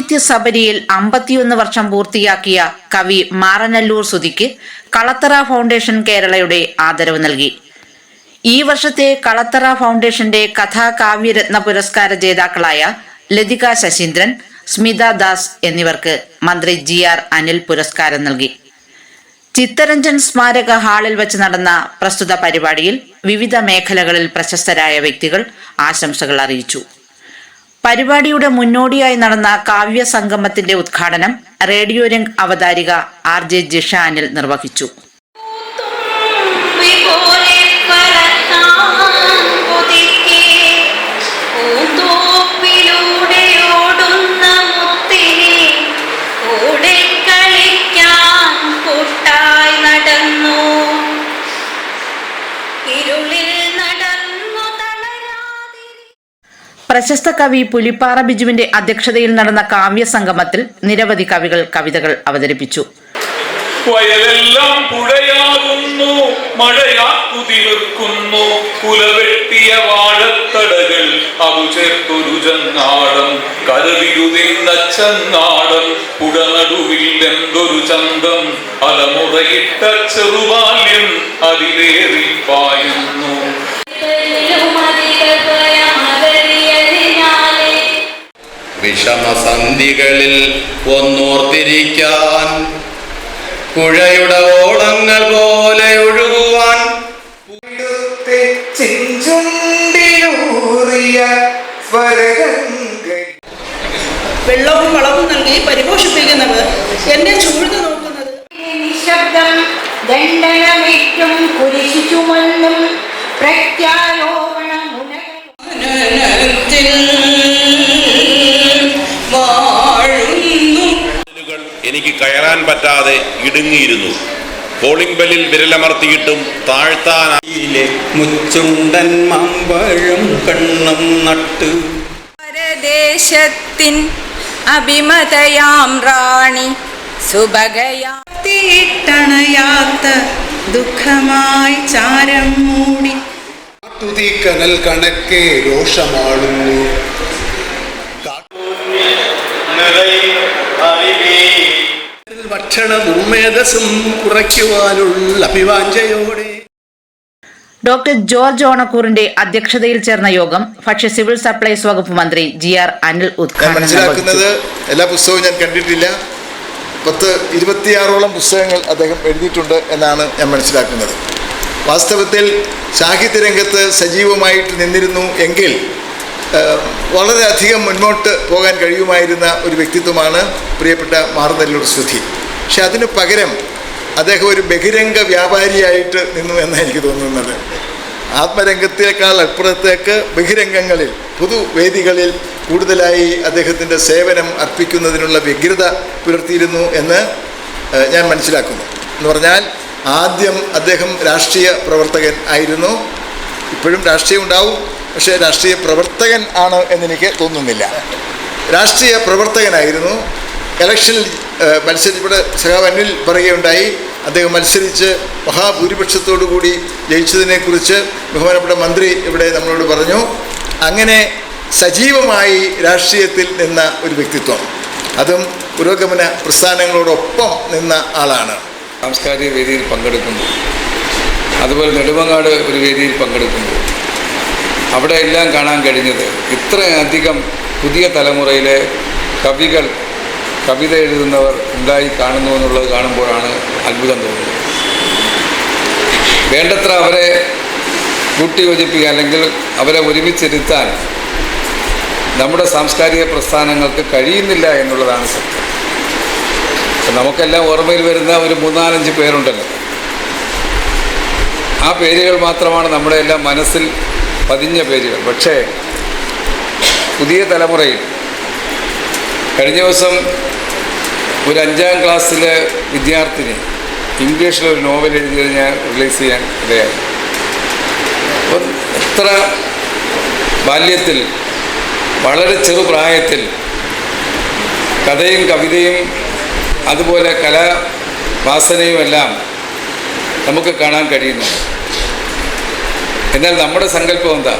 സാഹിത്യ സബരിയിൽ അമ്പത്തിയൊന്ന് വർഷം പൂർത്തിയാക്കിയ കവി മാറനല്ലൂർ സുതിക്ക് കളത്തറ ഫൗണ്ടേഷൻ കേരളയുടെ ആദരവ് നൽകി. ഈ വർഷത്തെ കളത്തറ ഫൗണ്ടേഷന്റെ കഥാകാവ്യരത്ന പുരസ്കാര ജേതാക്കളായ ലതിക ശശീന്ദ്രൻ സ്മിത ദാസ് എന്നിവർക്ക് മന്ത്രി ജി ആർ അനിൽ പുരസ്കാരം നൽകി. ചിത്തരഞ്ജൻ സ്മാരക ഹാളിൽ വെച്ച് നടന്ന പ്രസ്തുത പരിപാടിയിൽ വിവിധ മേഖലകളിൽ പ്രശസ്തരായ വ്യക്തികൾ ആശംസകൾ അറിയിച്ചു. പരിപാടിയുടെ മുന്നോടിയായി നടന്ന കാവ്യ സംഗമത്തിന്റെ ഉദ്ഘാടനം റേഡിയോ രംഗ് അവതാരിക ആർ ജെ ജിഷ നിർവഹിച്ചു പ്രശസ്ത കവി പുലിപ്പാറ ബിജുവിന്റെ അധ്യക്ഷതയിൽ നടന്ന കാവ്യ സംഗമത്തിൽ നിരവധി കവികൾ കവിതകൾ അവതരിപ്പിച്ചു. വയലെല്ലാം പുഴയാകുന്നു മഴയാക്കുതി നിൽക്കുന്നു കുലവെട്ടിയ വാഴത്തടകൾ അതു ചേർത്തൊരു ചങ്ങാടം കരവിരുതിന്ന ചങ്ങാടം പുഴനടുവിൽ എന്തൊരു ചന്തം അലമുറയിട്ട ചെറുബാല്യം അതിലേറി പായുന്നു. വിഷമസന്ധികളിൽ ഒന്നോർത്തിരിക്കാൻ. പുഴയുടെ ഓളങ്ങൾ പോലെ ഒഴുകുവാൻ. വെള്ളവും വളവും നൽകി പരിപോഷിപ്പിക്കുന്നത് എന്നെ ചൂഴ്ന്നു നോക്കുന്നത്. നിശബ്ദം ദണ്ഡനമേറ്റും കുരിശു ചുമന്നും എനിക്ക് കയറാൻ പറ്റാതെ ഇടുങ്ങിയിരുന്നു. കോളിംഗ് ബെല്ലിൽ വിരലമർത്തിയിട്ടും താഴ്ത്താൻ വായിലെ മുച്ചുണ്ടൻ മമ്പഴും കണ്ണും നട്ട്. പരദേശത്തിൻ അഭിമതയാം റാണി സുഭഗയാ തീട്ടണയാത്ത ദുഃഖമായി ചാരം മൂടി. കനൽ കണക്കെ രോഷമാളുന്നു. ഭക്ഷണ ദുർമേധസ്സും കുറയ്ക്കുവാനുള്ള അഭിവാഞ്ചയോടെ ഡോക്ടർ ജോർജ് ഓണക്കൂറിന്റെ അധ്യക്ഷതയിൽ ചേർന്ന യോഗം ഭക്ഷ്യ സിവിൽ സപ്ലൈസ് വകുപ്പ് മന്ത്രി ജി ആർ അനിൽ ഉദ്ഘാടനം മനസ്സിലാക്കുന്നത് എല്ലാ പുസ്തകവും ഞാൻ കണ്ടിട്ടില്ല. പത്ത് ഇരുപത്തിയാറോളം പുസ്തകങ്ങൾ അദ്ദേഹം എഴുതിയിട്ടുണ്ട് എന്നാണ് ഞാൻ മനസ്സിലാക്കുന്നത്. വാസ്തവത്തിൽ സാഹിത്യരംഗത്ത് സജീവമായിട്ട് നിന്നിരുന്നു എങ്കിൽ വളരെയധികം മുന്നോട്ട് പോകാൻ കഴിയുമായിരുന്ന ഒരു വ്യക്തിത്വമാണ് പ്രിയപ്പെട്ട മാറുന്നല്ലൂർ സുധി. പക്ഷെ അതിന് പകരം അദ്ദേഹം ഒരു ബഹിരംഗ വ്യാപാരിയായിട്ട് നിന്നു എന്നാണ് എനിക്ക് തോന്നുന്നത്. ആത്മരംഗത്തേക്കാൾ അപ്പുറത്തേക്ക് ബഹിരംഗങ്ങളിൽ പുതുവേദികളിൽ കൂടുതലായി അദ്ദേഹത്തിന്റെ സേവനം അർപ്പിക്കുന്നതിനുള്ള വ്യഗ്രത പുലർത്തിയിരുന്നു എന്ന് ഞാൻ മനസ്സിലാക്കുന്നു. എന്ന് പറഞ്ഞാൽ ആദ്യം അദ്ദേഹം രാഷ്ട്രീയ പ്രവർത്തകൻ ആയിരുന്നു. ഇപ്പോഴും രാഷ്ട്രീയം ഉണ്ടാവും പക്ഷേ രാഷ്ട്രീയ പ്രവർത്തകൻ ആണ് എന്നെനിക്ക് തോന്നുന്നില്ല. രാഷ്ട്രീയ പ്രവർത്തകനായിരുന്നു. ഇലക്ഷനിൽ ഏഹ്, മത്സരി ഇവിടെ സഹാബ് അനിൽ പറയുകയുണ്ടായി. അദ്ദേഹം മത്സരിച്ച് മഹാഭൂരിപക്ഷത്തോടു കൂടി ജയിച്ചതിനെക്കുറിച്ച് ബഹുമാനപ്പെട്ട മന്ത്രി ഇവിടെ നമ്മളോട് പറഞ്ഞു. അങ്ങനെ സജീവമായി രാഷ്ട്രീയത്തിൽ നിന്ന ഒരു വ്യക്തിത്വം. അതും പുരോഗമന പ്രസ്ഥാനങ്ങളോടൊപ്പം നിന്ന ആളാണ്. സാംസ്കാരിക വേദിയിൽ പങ്കെടുക്കുമ്പോൾ അതുപോലെ നെടുമങ്ങാട് ഒരു വേദിയിൽ പങ്കെടുക്കുമ്പോൾ അവിടെ എല്ലാം കാണാൻ കഴിഞ്ഞത് ഇത്രയധികം പുതിയ തലമുറയിലെ കവികൾ കവിത എഴുതുന്നവർ ഉണ്ടായി കാണുന്നു എന്നുള്ളത് കാണുമ്പോഴാണ് അത്ഭുതം തോന്നുന്നത്. വേണ്ടത്ര അവരെ കൂട്ടിയോജിപ്പിക്കുക അല്ലെങ്കിൽ അവരെ ഒരുമിച്ചിരുത്താൻ നമ്മുടെ സാംസ്കാരിക പ്രസ്ഥാനങ്ങൾക്ക് കഴിയുന്നില്ല എന്നുള്ളതാണ് സത്യം. നമുക്കെല്ലാം ഓർമ്മയിൽ വരുന്ന ഒരു മൂന്നാലഞ്ച് പേരുണ്ടല്ലോ. ആ പേരുകൾ മാത്രമാണ് നമ്മുടെ എല്ലാം മനസ്സിൽ പതിഞ്ഞ പേരുകൾ. പക്ഷേ പുതിയ തലമുറയിൽ കഴിഞ്ഞ ദിവസം ഒരു അഞ്ചാം ക്ലാസ്സിലെ വിദ്യാർത്ഥിനി ഇംഗ്ലീഷിലൊരു നോവൽ എഴുതിയത് ഞാൻ റിലീസ് ചെയ്യാൻ ഇടയായി. എത്ര ബാല്യത്തിൽ വളരെ ചെറുപ്രായത്തിൽ കഥയും കവിതയും അതുപോലെ കലാവാസനയുമെല്ലാം നമുക്ക് കാണാൻ കഴിയുന്നു. എന്നാൽ നമ്മുടെ സങ്കല്പം എന്താ?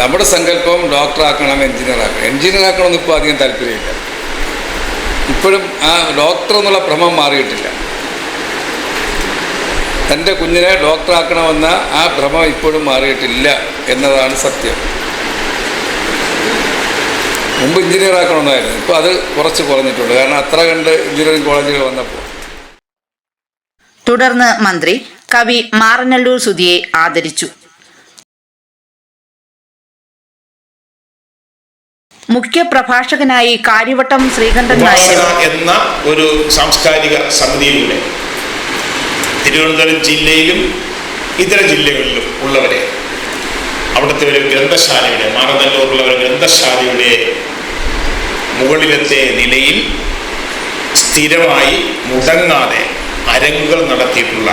നമ്മുടെ സങ്കല്പം ഡോക്ടറാക്കണം എഞ്ചിനീയർ ആക്കണമെന്ന് ഇപ്പോൾ അധികം താല്പര്യമില്ല. ഇപ്പോഴും ആ ഡോക്ടർ എന്നുള്ള ഭ്രമം മാറിയിട്ടില്ല. തന്റെ കുഞ്ഞിനെ ഡോക്ടറാക്കണമെന്ന ആ ഭ്രമം ഇപ്പോഴും മാറിയിട്ടില്ല എന്നതാണ് സത്യം. മുമ്പ് എഞ്ചിനീയർ ആക്കണമെന്നായിരുന്നു. ഇപ്പോൾ അത് കുറച്ച് കുറഞ്ഞിട്ടുണ്ട്. കാരണം അത്ര കണ്ട് എഞ്ചിനീയറിംഗ് കോളേജുകൾ വന്നപ്പോൾ തുടർന്ന് മന്ത്രി കവി മാറനല്ലൂർ സുധിയെ ആദരിച്ചു. മുഖ്യ പ്രഭാഷകനായി കാര്യവട്ടം ശ്രീകണ്ഠൻ നായർ. എന്ന ഒരു സാംസ്കാരിക സമിതിയിലൂടെ തിരുവനന്തപുരം ജില്ലയിലും ഇതര ജില്ലകളിലും ഉള്ളവരെ. അവിടുത്തെ ഒരു ഗ്രന്ഥശാലയുടെ മാറനല്ലൂറുള്ള ഒരു ഗ്രന്ഥശാലയുടെ മുകളിലത്തെ നിലയിൽ സ്ഥിരമായി മുടങ്ങാതെ അരങ്ങുകൾ നടത്തിയിട്ടുള്ള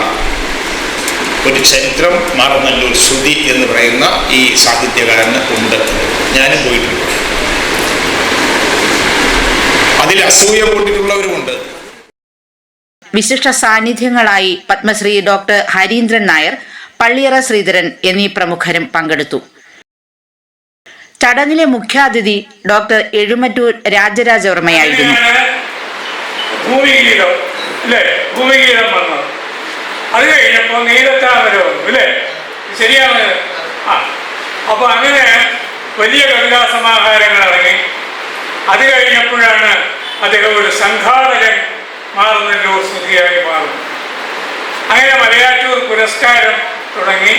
ഒരു ചരിത്രം മാറനല്ലൂർ ശ്രുതി എന്ന് പറയുന്ന ഈ സാഹിത്യകാരന് ഉണ്ട്. ഞാനും പോയിട്ടുണ്ട്. അതിൽ അസൂയ കൂട്ടിയിട്ടുള്ളവരുമുണ്ട് വിശിഷ്ട സാന്നിധ്യങ്ങളായി പത്മശ്രീ ഡോക്ടർ ഹരീന്ദ്രൻ നായർ പള്ളിയറ ശ്രീധരൻ എന്നീ പ്രമുഖരും പങ്കെടുത്തു. ചടങ്ങിലെ മുഖ്യാതിഥി ഡോക്ടർ എഴുമറ്റൂർ രാജരാജവർമ്മയായിരുന്നു. ഭൂമിഗീതം അല്ലേ? ഭൂമിഗീതം വന്നത് അത് കഴിഞ്ഞപ്പോൾ നീലത്താമര വന്നു അല്ലേ? ശരിയാണ്? ആ. അപ്പൊ അങ്ങനെ വലിയ കവിതാ സമാഹാരങ്ങൾ ഇറങ്ങി. അത് കഴിഞ്ഞപ്പോഴാണ് അദ്ദേഹം ഒരു സംഘാടകൻ മാറുന്നതിന്റെ ഒരു സ്മൃതിയായി മാറും. അങ്ങനെ മലയാറ്റൂർ പുരസ്കാരം തുടങ്ങി.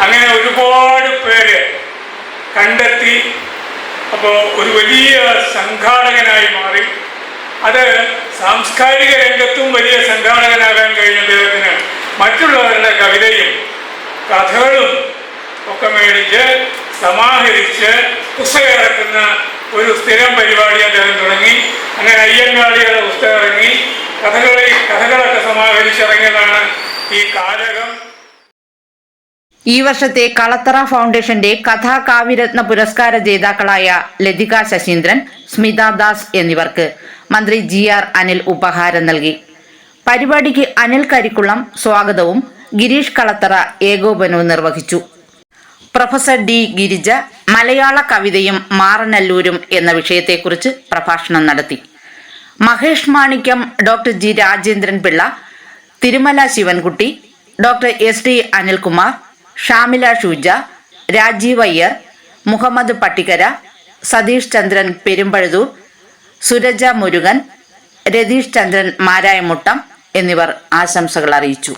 അങ്ങനെ ഒരുപാട് പേര് കണ്ടെത്തി. അപ്പോൾ ഒരു വലിയ സംഘാടകനായി മാറി. അത് സാംസ്കാരിക രംഗത്തും വലിയ സംഘാടകനാകാൻ കഴിഞ്ഞ അദ്ദേഹത്തിന് മറ്റുള്ളവരുടെ കവിതയും കഥകളും ഒക്കെ മേടിച്ച് സമാഹരിച്ച് പുസ്തകം ഇറക്കുന്ന ഒരു സ്ഥിരം പരിപാടി അദ്ദേഹം തുടങ്ങി. അങ്ങനെ അയ്യങ്കാളിയുടെ പുസ്തകം ഇറങ്ങി കഥകളി കഥകളൊക്കെ സമാഹരിച്ചിറങ്ങിയതാണ് ഈ കാലകം ഈ വർഷത്തെ കളത്തറ ഫൗണ്ടേഷന്റെ കഥാകാവ്യരത്ന പുരസ്കാര ജേതാക്കളായ ലതിക ശശീന്ദ്രൻ സ്മിത ദാസ് എന്നിവർക്ക് മന്ത്രി ജി ആർ അനിൽ ഉപഹാരം നൽകി. പരിപാടിക്ക് അനിൽ കരിക്കുളം സ്വാഗതവും ഗിരീഷ് കളത്തറ ഏകോപനവും നിർവഹിച്ചു. പ്രൊഫസർ ഡി ഗിരിജ മലയാള കവിതയും മാറനല്ലൂരും എന്ന വിഷയത്തെക്കുറിച്ച് പ്രഭാഷണം നടത്തി. Mahesh Manikyam doctor G Rajendran Pillai Thirumala Sivankutty doctor S D Anilkumar Shamila Shuja Rajeev Iyer Muhammad Pattikkara Satheesh Chandran Perumpazhuthoor Suraja Murugan Ratheesh Chandran Marayamuttam എന്നിവർ ആശംസകൾ അറിയിച്ചു.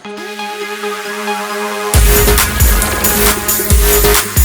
Thank you.